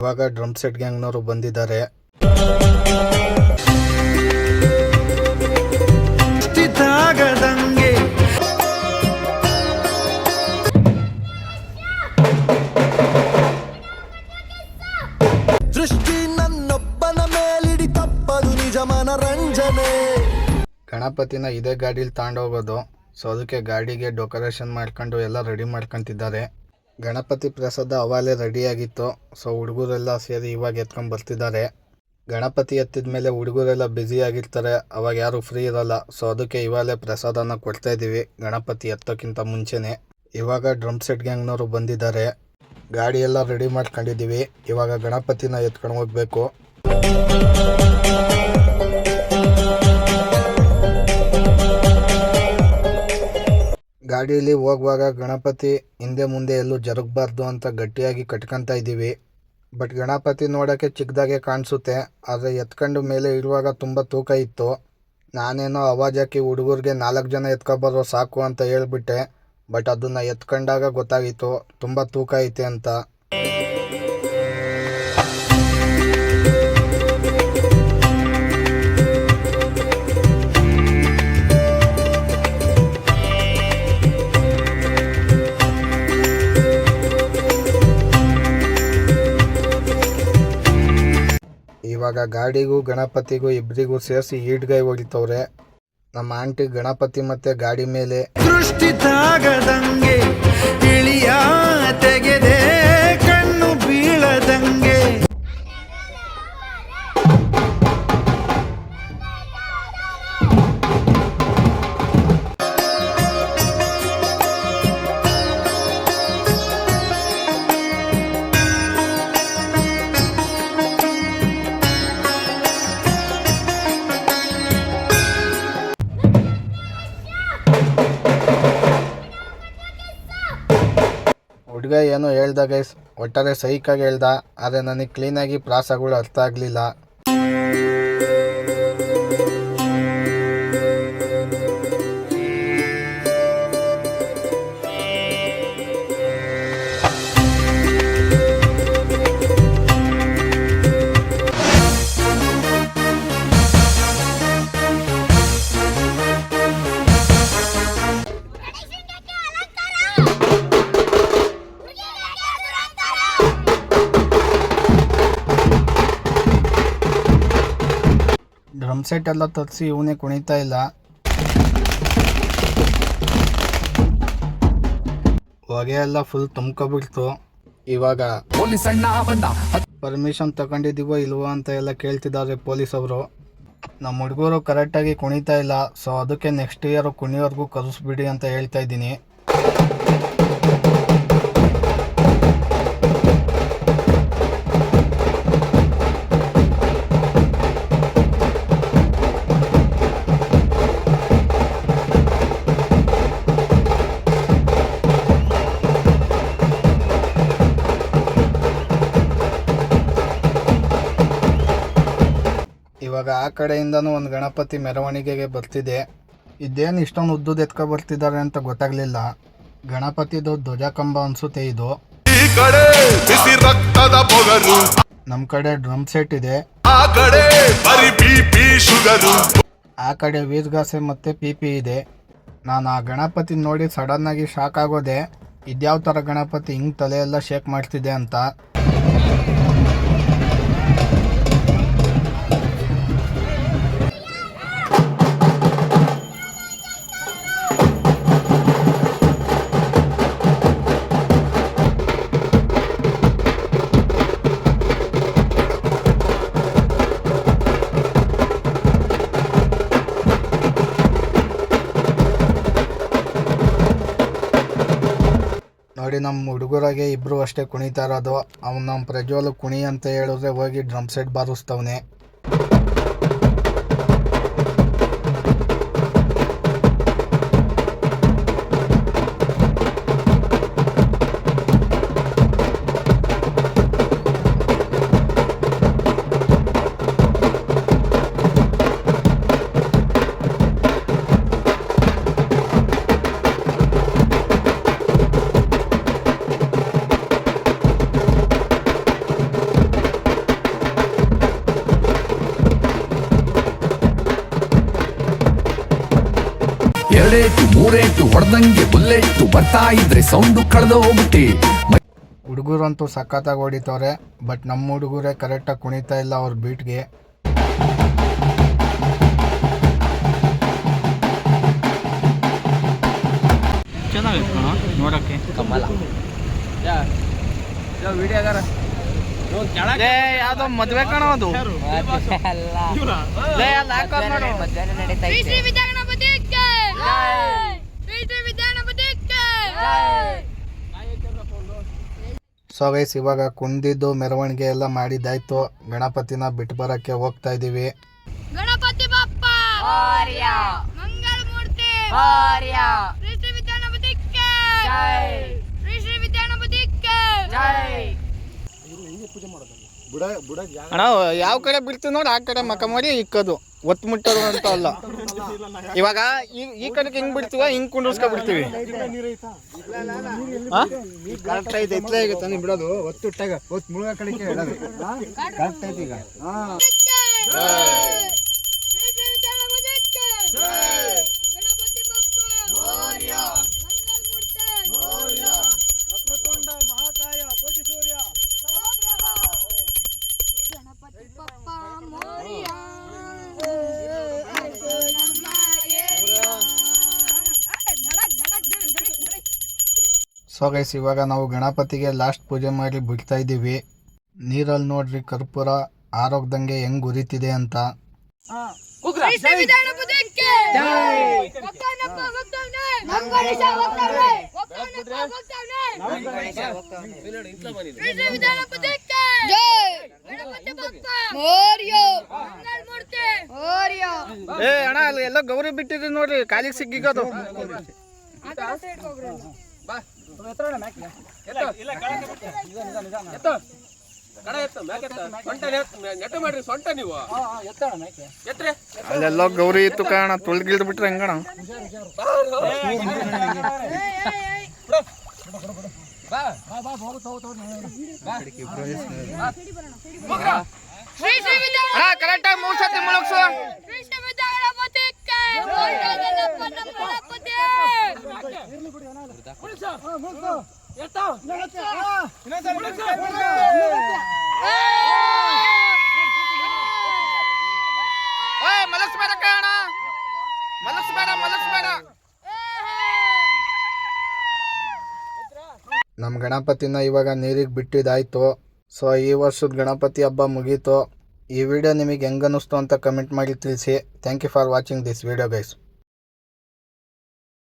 ಇವಾಗ drum set ಗ್ಯಾಂಗ್ನವರು ಬಂದಿದ್ದಾರೆ. ದೃಷ್ಟಿ ನನ್ನೊಬ್ಬನ ಮೇಲಿಡಿ ತಪ್ಪದು ನಿಜ ಮನರಂಜನೆ. ಗಣಪತಿನ ಇದೇ ಗಾಡೀಲಿ ತಗೊಂಡೋಗೋದು ಸೊ ಅದಕ್ಕೆ ಗಾಡಿಗೆ ಡೆಕೋರೇಷನ್ ಮಾಡ್ಕೊಂಡು ಎಲ್ಲ ರೆಡಿ ಮಾಡ್ಕೊಂತಿದ್ದಾರೆ. ಗಣಪತಿ ಪ್ರಸಾದ ಅವಾಗಲೇ ರೆಡಿಯಾಗಿತ್ತು. ಸೊ, ಹುಡುಗರೆಲ್ಲ ಸೇರಿ ಇವಾಗ ಎತ್ಕೊಂಡು ಬರ್ತಿದ್ದಾರೆ. ಗಣಪತಿ ಎತ್ತಿದ ಮೇಲೆ ಹುಡುಗರೆಲ್ಲ ಆಗಿರ್ತಾರೆ. ಅವಾಗ ಯಾರು ಫ್ರೀ ಇರಲ್ಲ. ಸೊ ಅದಕ್ಕೆ ಇವಾಗಲೇ ಪ್ರಸಾದನ ಕೊಡ್ತಾ ಇದ್ದೀವಿ. ಗಣಪತಿ ಎತ್ತೋಕ್ಕಿಂತ ಮುಂಚೆನೆ. ಇವಾಗ ಡ್ರಮ್ ಸೆಟ್ ಗ್ಯಾಂಗ್ನವರು ಬಂದಿದ್ದಾರೆ. ಗಾಡಿ ಎಲ್ಲ ರೆಡಿ ಮಾಡ್ಕೊಂಡಿದ್ದೀವಿ. ಇವಾಗ ಗಣಪತಿನ ಎತ್ಕೊಂಡು ಹೋಗ್ಬೇಕು. ಗಾಡಿಯಲ್ಲಿ ಹೋಗುವಾಗ ಗಣಪತಿ ಹಿಂದೆ ಮುಂದೆ ಎಲ್ಲೂ ಜರುಗಬಾರ್ದು ಅಂತ ಗಟ್ಟಿಯಾಗಿ ಕಟ್ಕೊತಾ ಇದ್ದೀವಿ. ಬಟ್ ಗಣಪತಿ ನೋಡೋಕ್ಕೆ ಚಿಕ್ಕದಾಗೆ ಕಾಣಿಸುತ್ತೆ. ಆದರೆ ಎತ್ಕೊಂಡು ಮೇಲೆ ಇರುವಾಗ ತುಂಬ ತೂಕ ಇತ್ತು. ನಾನೇನೋ ಅವಾಜ್ ಹಾಕಿ ಹುಡುಗರಿಗೆ ನಾಲ್ಕು ಜನ ಎತ್ಕೊಬಾರೋ ಸಾಕು ಅಂತ ಹೇಳ್ಬಿಟ್ಟೆ. ಬಟ್ ಅದನ್ನು ಎತ್ಕೊಂಡಾಗ ಗೊತ್ತಾಗಿತ್ತು ತುಂಬ ತೂಕ ಐತೆ ಅಂತ. ಇವಾಗ ಗಾಡಿಗೂ, ಗಣಪತಿಗೂ ಇಬ್ಬರಿಗೂ ಸೇರಿಸಿ ಈಟ್ಗೈ ಹೊಡಿತವ್ರೆ ನಮ್ಮ ಆಂಟಿ ಗಣಪತಿ ಮತ್ತೆ ಗಾಡಿ ಮೇಲೆ ದೃಷ್ಟಿ ತಾಗದಂಗೆ ತೆಗೆದೆ. ಹುಡುಗ ಏನೋ ಹೇಳ್ದ ಗೈಸ್ ಒಟ್ಟಾರೆ ಸೈಕಾಗಿ ಹೇಳ್ದ ಆದರೆ ನನಗೆ ಕ್ಲೀನಾಗಿ ಪ್ರಾಸಗಳು ಅರ್ಥ ಆಗಲಿಲ್ಲ. ಡ್ರಮ್ ಸೆಟ್ ಎಲ್ಲ ತರಿಸಿ ಇವನೇ ಕುಣಿತಾ ಇಲ್ಲ. ಹೊಗೆ ಎಲ್ಲ ಫುಲ್ ತುಂಬ್ಕೊಬಿಡ್ತು. ಇವಾಗ ಪೊಲೀಸ್ ಅಣ್ಣ ಬಂದ. ಪರ್ಮಿಷನ್ ತಗೊಂಡಿದ್ದೀವೋ ಇಲ್ವೋ ಅಂತ ಎಲ್ಲ ಕೇಳ್ತಿದ್ದಾರೆ ಪೊಲೀಸ್ ಅವರು. ನಮ್ಮ ಹುಡುಗರು ಕರೆಕ್ಟಾಗಿ ಕುಣಿತಾ ಇಲ್ಲ ಸೊ ಅದಕ್ಕೆ ನೆಕ್ಸ್ಟ್ ಇಯರ್ ಕುಣಿಯೋರ್ಗೂ ಕರೆಸ್ಬಿಡಿ ಅಂತ ಹೇಳ್ತಾ ಇದ್ದೀನಿ. ಇವಾಗ ಆ ಕಡೆಯಿಂದನೂ ಒಂದು ಗಣಪತಿ ಮೆರವಣಿಗೆಗೆ ಬರ್ತಿದೆ. ಇದೇನು ಇಷ್ಟೊಂದು ಉದ್ದದ ಎತ್ಕೊ ಬರ್ತಿದ್ದಾರೆ ಅಂತ ಗೊತ್ತಾಗ್ಲಿಲ್ಲ. ಗಣಪತಿದು ಧ್ವಜ ಕಂಬ ಅನ್ಸುತ್ತೆ ಇದು. ನಮ್ ಕಡೆ ಡ್ರಮ್ ಸೆಟ್ ಇದೆ. ಆ ಕಡೆ ವೀರ್ಗಾಸೆ ಮತ್ತೆ ಪಿ ಪಿ ಇದೆ. ನಾನು ಆ ಗಣಪತಿ ನೋಡಿ ಸಡನ್ ಆಗಿ ಶಾಕ್ ಆಗೋದೆ ಇದ್ಯಾವ ಥರ ಗಣಪತಿ ಹಿಂಗೆ ಎಲ್ಲ ಶೇಕ್ ಮಾಡ್ತಿದೆ ಅಂತ. ನೋಡಿ ನಮ್ಮ ಹುಡುಗರಾಗೆ ಇಬ್ಬರು ಅಷ್ಟೇ ಕುಣಿತಾ ಇರೋದು ಅವ್ನು ನಮ್ಮ ಪ್ರಜ್ವಲ್ ಕುಣಿ ಅಂತ ಹೇಳಿದ್ರೆ ಹೋಗಿ ಡ್ರಮ್ ಸೆಟ್ ಬಾರಿಸ್ತವನೆ. ಎರಡೇಟು ಮೂರೇಟು ಹೊಡೆದಂಗೆ ಬುಲ್ಲೆಟ್ಟು ಬರ್ತಾ ಇದ್ರೆ ಕಳೆದು ಹೋಗುತ್ತೆ. ಹುಡುಗರಂತೂ ಸಖತ್ತಾಗಿ ಹೊಡಿತವ್ರೆ ಬಟ್ ನಮ್ಮ ಹುಡುಗರೇ ಕರೆಕ್ಟಾಗಿ ಕುಣಿತಾ ಇಲ್ಲ ಅವ್ರ ಬೀಟ್ಗೆ. ಚೆನ್ನಾಗಿತ್ತು ಕಣ ನೋಡೋಕ್ಕೆ. ಕಮಲ. ಯಾವ್ದೋ ಮದ್ವೆ ಕಾಣೋದು ಅದು. ಲೇ, ಅಲ್ಲ್ ಹಾಕೋದ್ ನೋಡು. ಶ್ರೀ ಶ್ರೀ ವಿದ್ಯಾಗಣಪತಿಗೆ ಶ್ರೀ ಶ್ರೀ ವಿದ್ಯಾಗಣಪತಿಗೆ ಸೊ ಗೈಸ್ ಇವಾಗ ಕುಂದಿದ್ದು ಮೆರವಣಿಗೆ ಎಲ್ಲ ಮಾಡಿದ್ದಾಯ್ತು. ಗಣಪತಿನ ಬಿಟ್ಟು ಬರೋಕ್ಕೆ ಹೋಗ್ತಾ ಇದ್ದೀವಿ ಗಣಪತಿ ಬಪ್ಪ! ಮಂಗಳ ಮೂರ್ತಿ ಶ್ರೀ ಶ್ರೀ ವಿದ್ಯಾಗಣಪತಿಗೆ ಶ್ರೀ ಶ್ರೀ ವಿದ್ಯಾಗಣಪತಿಗೆ ಅಣ್ಣ ಯಾವ ಕಡೆ ಬಿಡ್ತೀವಿ ನೋಡಿ ಆ ಕಡೆ ಮಕ ಮಾಡಿ ಇಕ್ಕದು. ಒತ್ತು ಮುಟ್ಟೋದು ಅಂತ ಅಲ್ಲ. ಇವಾಗ ಈ ಈ ಕಡೆಗೆ ಹಿಂಗ್ ಬಿಡ್ತೀವ ಹಿಂಗ್ ಕುಂಡ್ರಸ್ಕೊ ಬಿಡ್ತೀವಿ ಕರೆಕ್ಟ್ ಐತೆ ಎತ್ತಲೇ ಈಗ ತಾನೇ ಬಿಡೋದು. ಒತ್ತು ಇಟ್ಟಾಗ ಒತ್ತು ಮುಳುಗ ಕಡೆ ಕರೆಕ್ಟ್ ಐತೆ ಈಗ. ಸೊ ಗೈಸ್ ಇವಾಗ ನಾವು ಗಣಪತಿಗೆ ಲಾಸ್ಟ್ ಪೂಜೆ ಮಾಡಿ ಬಿಡ್ತಾ ಇದ್ದೀವಿ. ನೀರಲ್ಲಿ ನೋಡ್ರಿ ಕರ್ಪೂರ ಆರೋಗ್ದಂಗೆ ಹೆಂಗ್ ಉರಿತಿದೆ ಅಂತ. ಏ ಅಣ್ಣ ಅಲ್ಲಿ ಎಲ್ಲ ಗೌರಿ ಬಿಟ್ಟಿದ್ರಿ ನೋಡ್ರಿ. ಕಾಲಿಗೆ ಸಿಕ್ಕಿಗೋದು ಅಲ್ಲೆಲ್ಲೋ ಗೌರಿ ಇತ್ತು ಕಾರಣ ತುಳ್ಗಿಳ್ದು ಬಿಟ್ರೆ ಹೆಂಗಣ? ಕರೆಕ್ಟಾಗಿ ಮೂರ್ ಸತಿ ನಮ್ಮ ಗಣಪತಿನ ಇವಾಗ ನೀರಿಗೆ ಬಿಟ್ಟಿದ್ದಾಯ್ತು. ಸೊ ಈ ವರ್ಷದ ಗಣಪತಿ ಹಬ್ಬ ಮುಗೀತು. ಈ ವಿಡಿಯೋ ನಿಮಗೆ ಹೆಂಗನ್ನಿಸ್ತು ಅಂತ ಕಮೆಂಟ್ ಮಾಡಿ ತಿಳಿಸಿ. Thank you for watching this video guys